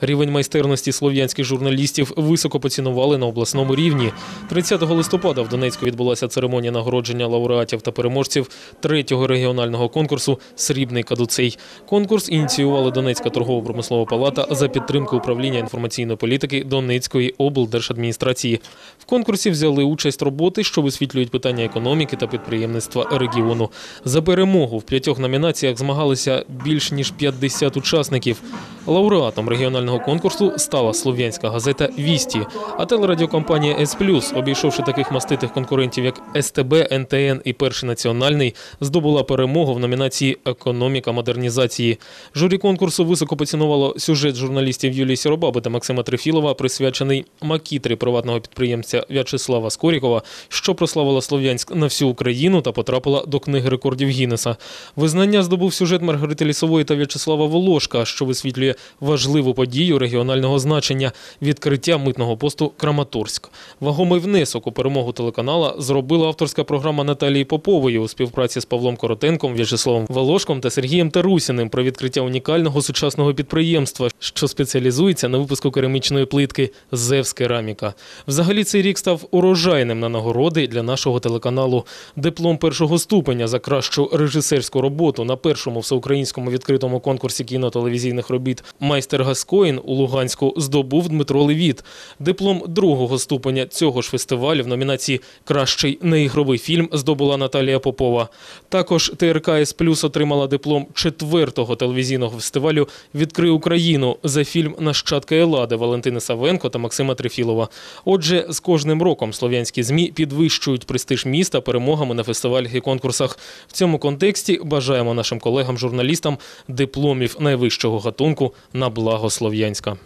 Рівень майстерності слов'янських журналістів високо поцінували на обласному рівні. 30 листопада в Донецьку відбулася церемонія нагородження лауреатів та переможців третього регіонального конкурсу Срібний кадуцей. Конкурс ініціювали Донецька торгово-промислова палата за підтримки управління інформаційної політики Донецької облдержадміністрації. В конкурсі взяли участь роботи, що висвітлюють питання економіки та підприємництва регіону. За перемогу в п'ятьох номінаціях змагалися більш ніж 50 учасників. Лауреатом регіонального конкурсу стала слов'янська газета Вісті, а телерадіокомпанія С обійшовши таких маститих конкурентів, як СТБ, НТН і Перший національний, здобула перемогу в номінації Економіка модернізації. Журі конкурсу високо поцінувало сюжет журналістів Юлії Сіробаби та Максима Трифілова, присвячений макітрі приватного підприємця В'ячеслава Скорікова, що прославила Слов'янськ на всю Україну та потрапила до книги рекордів Гіннеса. Визнання здобув сюжет Маргарити Лісової та В'ячеслава Волошка, що висвітлює важливу подію регіонального значення відкриття митного посту Краматорськ. Вагомий внесок у перемогу телеканала зробила авторська програма Наталії Попової у співпраці з Павлом Коротенком, В'ячеславом Волошком та Сергієм Тарусіним про відкриття унікального сучасного підприємства, що спеціалізується на випуску керамічної плитки Зевс Кераміка. Взагалі цей рік став урожайним на нагороди для нашого телеканалу. Диплом першого ступеня за кращу режисерську роботу на першому всеукраїнському відкритому конкурсі кінотелевізійних робіт Майстер Гаскоїн у Луганську здобув Дмитро Левіт. Диплом другого ступеня цього ж фестивалю в номінації Кращий неігровий фільм здобула Наталія Попова. Також ТРК С Плюс отримала диплом четвертого телевізійного фестивалю Відкрий Україну за фільм Нащадки Елади Валентини Савенко та Максима Трифілова. Отже, з кожним роком слов'янські змі підвищують престиж міста перемогами на фестивалях і конкурсах. В цьому контексті бажаємо нашим колегам-журналістам дипломів найвищого гатунку на благо Слов'янська.